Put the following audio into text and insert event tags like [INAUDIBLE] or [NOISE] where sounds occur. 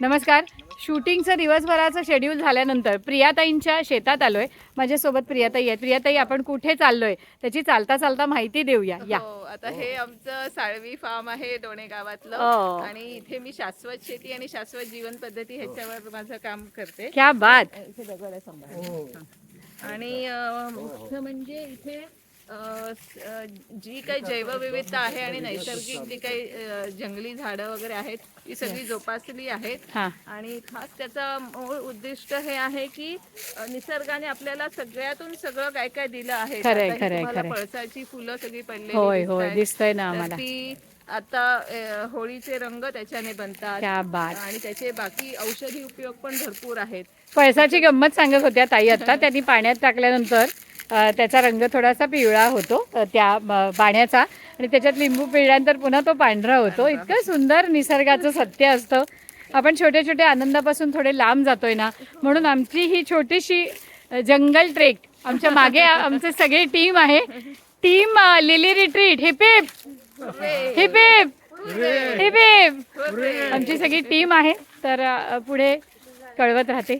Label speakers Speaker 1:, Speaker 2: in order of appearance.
Speaker 1: नमस्कार. शूटिंगचं दिवसभराचं शेड्यूल झाल्यानंतर प्रियाताईंच्या शेतात आलोय. माझ्यासोबत प्रियाताई आहेत. प्रियाताई आपण कुठे चाललोय? त्याची चालता चालता माहिती देऊया. या.
Speaker 2: हो आता हे आमचं साळवी फार्म आहे डोणे गावातलं.
Speaker 1: हो.
Speaker 2: आणि इथे मी शाश्वत शेती आणि शाश्वत जीवन पद्धती ह्याच्यावर माझं काम करते.
Speaker 1: क्या बात.
Speaker 2: इथे सांभाळा. आणि अं, मुख्य म्हणजे इथे जी काही जैवविविधता आहे आणि नैसर्गिक जी काही जंगली झाडं वगैरे आहेत ती सगळी जोपासली आहेत. आणि खास त्याचा मूळ उद्दिष्ट हे आहे की निसर्गाने आपल्याला सगळ्यातून सगळं काय काय दिलं आहे. पळसाची फुलं सगळी पडलेली.
Speaker 1: दिसतंय ना
Speaker 2: ती आता होळीचे रंग त्याच्याने बनतात. आणि त्याचे बाकी औषधी उपयोग पण भरपूर आहेत.
Speaker 1: पळसाची गंमत सांगत होत्या ताई. आता [LAUGHS] त्यांनी पाण्यात टाकल्यानंतर त्याचा रंग थोडासा पिवळा होतो त्या पाण्याचा. आणि त्याच्यात लिंबू पिळल्यानंतर पुन्हा तो पांढरा होतो. इतकं सुंदर निसर्गाचं सत्य असतं. आपण छोट्या छोट्या आनंदापासून थोडे लांब जातोय ना म्हणून आमची ही छोटीशी जंगल ट्रेक आमच्या मागे आमचे सगळी टीम आहे. Team Lily Retreat hip hip hip hip hip hip आमची सगळी टीम आहे तर पुढे कळवत राहते.